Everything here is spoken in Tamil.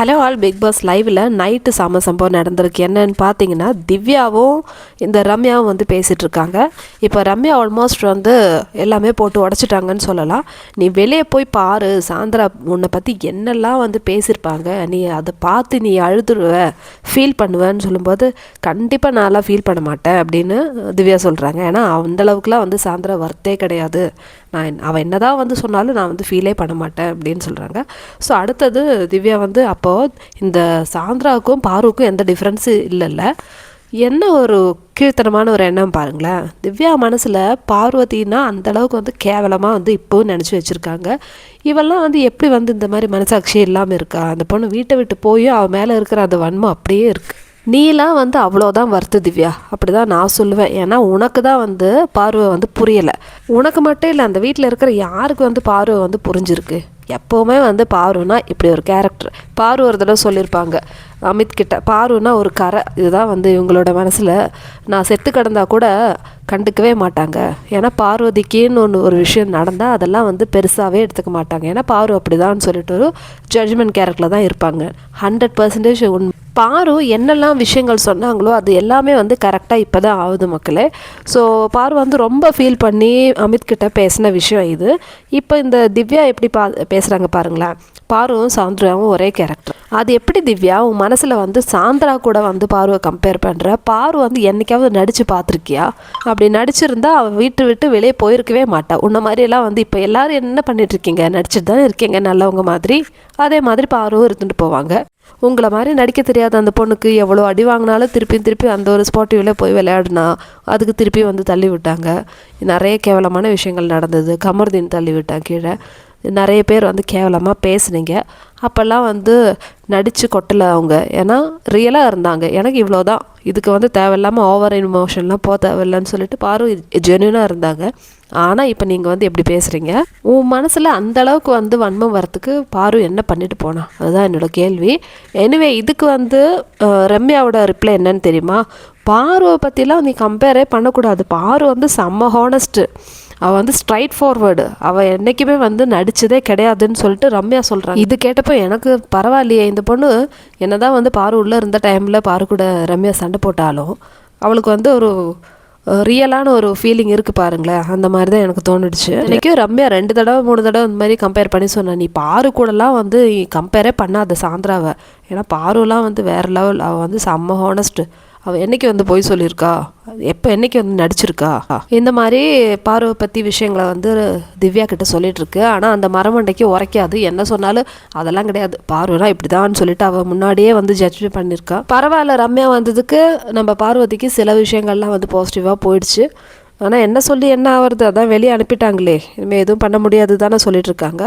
ஹலோ ஆல் பிக் பாஸ் லைவில் நைட்டு சாம சம்பவம் நடந்திருக்கு. என்னன்னு பார்த்தீங்கன்னா திவ்யாவும் இந்த ரம்யாவும் வந்து பேசிகிட்டு இருக்காங்க. இப்போ ரம்யா ஆல்மோஸ்ட் வந்து எல்லாமே போட்டு உடச்சிட்டாங்கன்னு சொல்லலாம். நீ வெளியே போய் பாரு சாயந்தரா உன்னை பற்றி என்னெல்லாம் வந்து பேசியிருப்பாங்க. நீ அதை பார்த்து நீ அழுதுருவ ஃபீல் பண்ணுவேன்னு சொல்லும்போது கண்டிப்பாக நான்லாம் ஃபீல் பண்ண மாட்டேன் அப்படின்னு திவ்யா சொல்கிறாங்க ஏன்னா அந்தளவுக்குலாம் வந்து சாயந்தரா வர்த்தே கிடையாது. நான் என்ன- அவள் என்னதான் வந்து சொன்னாலும் நான் வந்து ஃபீலே பண்ண மாட்டேன் அப்படின்னு சொல்கிறாங்க ஸோ அடுத்தது திவ்யா வந்து அப்போ அப்போது இந்த சாந்திராவுக்கும் பாருக்கும் எந்த டிஃப்ரென்ஸும் இல்லைல்ல. என்ன ஒரு கீழ்த்தனமான ஒரு எண்ணம் பாருங்களேன். திவ்யா மனசில் பார்வதினா அந்தளவுக்கு வந்து கேவலமாக வந்து இப்போவும் நினச்சி வச்சுருக்காங்க. இவெல்லாம் வந்து எப்படி வந்து இந்த மாதிரி மனசாட்சி இல்லாமல் இருக்கா? அந்த பொண்ணு வீட்டை விட்டு போயும் அவள் மேலே இருக்கிற அந்த வன்மம் அப்படியே இருக்குது நீலாம் வந்து அவ்வளோதான் வருத்து திவ்யா. அப்படி தான் நான் சொல்லுவேன். ஏன்னா உனக்கு தான் வந்து பார்வை வந்து புரியலை. உனக்கு மட்டும் இல்லை அந்த வீட்டில் இருக்கிற யாருக்கு வந்து பார்வை வந்து புரிஞ்சிருக்கு? எப்போவுமே வந்து பாருன்னா இப்படி ஒரு கேரக்டர் பாரு ஒரு தடவை சொல்லியிருப்பாங்க அமித் கிட்ட பாருன்னா ஒரு கரை. இதுதான் வந்து இவங்களோட மனசில். நான் செத்து கிடந்தா கூட கண்டுக்கவே மாட்டாங்க. ஏன்னா பார்வதிக்குன்னு ஒன்று ஒரு விஷயம் நடந்தால் அதெல்லாம் வந்து பெருசாகவே எடுத்துக்க மாட்டாங்க. ஏன்னா பாரு அப்படிதான்னு சொல்லிட்டு ஒரு ஜட்ஜ்மெண்ட் கேரக்டரில் தான் இருப்பாங்க. ஹண்ட்ரட் பர்சன்டேஜ் உண்மை. பாரு என்னெல்லாம் விஷயங்கள் சொன்னாங்களோ அது எல்லாமே வந்து கரெக்டாக இப்போ தான் ஆகுது மக்களே. ஸோ பாரு வந்து ரொம்ப ஃபீல் பண்ணி அமித்கிட்ட பேசின விஷயம் இது. இப்போ இந்த திவ்யா எப்படி பா பேசுகிறாங்க பாருங்களேன். பாருவும் சாந்திராவும் ஒரே கேரக்டர் அது எப்படி திவ்யா? உன் மனசில் வந்து சாந்திரா கூட வந்து பாருவை கம்பேர் பண்ணுற பாரு வந்து என்னைக்காவது நடித்து பார்த்துருக்கியா? அப்படி நடிச்சிருந்தா அவள் வீட்டு விட்டு வெளியே போயிருக்கவே மாட்டா. உன்ன மாதிரியெல்லாம் வந்து இப்போ எல்லோரும் என்ன பண்ணிட்டு இருக்கீங்க? நடிச்சிட்டு தானே இருக்கீங்க நல்லவங்க மாதிரி. அதே மாதிரி பாருவும் இருந்துட்டு போவாங்க. உங்களை மாதிரி நடிக்க தெரியாத அந்த பொண்ணுக்கு எவ்வளோ அடி வாங்கினாலும் திருப்பி திருப்பி அந்த ஒரு ஸ்போர்ட்டிவ்ல போய் விளையாடினா அதுக்கு திருப்பி வந்து தள்ளி விட்டாங்க. நிறைய கேவலமான விஷயங்கள் நடந்தது. கமர்தீன் தள்ளி விட்டான் கீழே. நிறைய பேர் வந்து கேவலமாக பேசுனீங்க. அப்போல்லாம் வந்து நடித்து கொட்டலை அவங்க. ஏன்னா ரியலாக இருந்தாங்க. எனக்கு இவ்வளோ தான் இதுக்கு வந்து தேவையில்லாமல் ஓவர் இமோஷன்லாம் போக தேவையில்லைன்னு சொல்லிட்டு பாரு ஜென்யூனாக இருந்தாங்க. ஆனால் இப்போ நீங்கள் வந்து எப்படி பேசுகிறீங்க உன் மனசில் அந்த அளவுக்கு வந்து வன்மம் வரத்துக்கு பாரு என்ன பண்ணிட்டு போனா? அதுதான் என்னோடய கேள்வி. எனிவே இதுக்கு வந்து ரம்யாவோட ரிப்ளை என்னன்னு தெரியுமா? பாருவை பற்றிலாம் நீ கம்பேரே பண்ணக்கூடாது. பாரு வந்து செம்ம ஹானஸ்ட்டு அவள் வந்து ஸ்ட்ரைட் ஃபார்வர்டு அவள் என்றைக்குமே வந்து நடிச்சதே கிடையாதுன்னு சொல்லிட்டு ரம்யா சொல்கிறாங்க இது கேட்டப்போ எனக்கு பரவாயில்லையே இந்த பொண்ணு என்ன தான் வந்து பாரு உள்ளே இருந்த டைமில் பாரு கூட ரம்யா சண்டை போட்டாலும் அவளுக்கு வந்து ஒரு ரியலான ஒரு ஃபீலிங் இருக்குது பாருங்களேன். அந்த மாதிரி தான் எனக்கு தோணுடுச்சு இன்றைக்கும் ரம்யா ரெண்டு தடவை மூணு தடவை இந்த மாதிரி கம்பேர் பண்ணி சொன்னேன் நீ பாரு கூடலாம் வந்து கம்பேரே பண்ணாத சாந்திராவை. ஏன்னா பாருலாம் வந்து வேறு லெவல் அவள் வந்து செம்ம ஹானஸ்ட்டு அவள் என்னைக்கு வந்து போய் சொல்லியிருக்கா? எப்போ என்னைக்கு வந்து நடிச்சிருக்கா? இந்த மாதிரி பார்வை பற்றி விஷயங்களை வந்து திவ்யா கிட்ட சொல்லிட்டு இருக்கு ஆனால் அந்த மரமண்டைக்கு உரைக்காது. என்ன சொன்னாலும் அதெல்லாம் கிடையாது. பார்வனா இப்படிதான் சொல்லிட்டு அவள் முன்னாடியே வந்து ஜட்ஜ் பண்ணியிருக்கா. பரவாயில்ல ரம்யா வந்ததுக்கு நம்ம பார்வதிக்கு சில விஷயங்கள்லாம் வந்து பாசிட்டிவாக போயிடுச்சு. ஆனால் என்ன சொல்லி என்ன ஆகிறது அதான் வெளியே அனுப்பிட்டாங்களே. இனிமேல் எதுவும் பண்ண முடியாது தானே சொல்லிட்டு இருக்காங்க.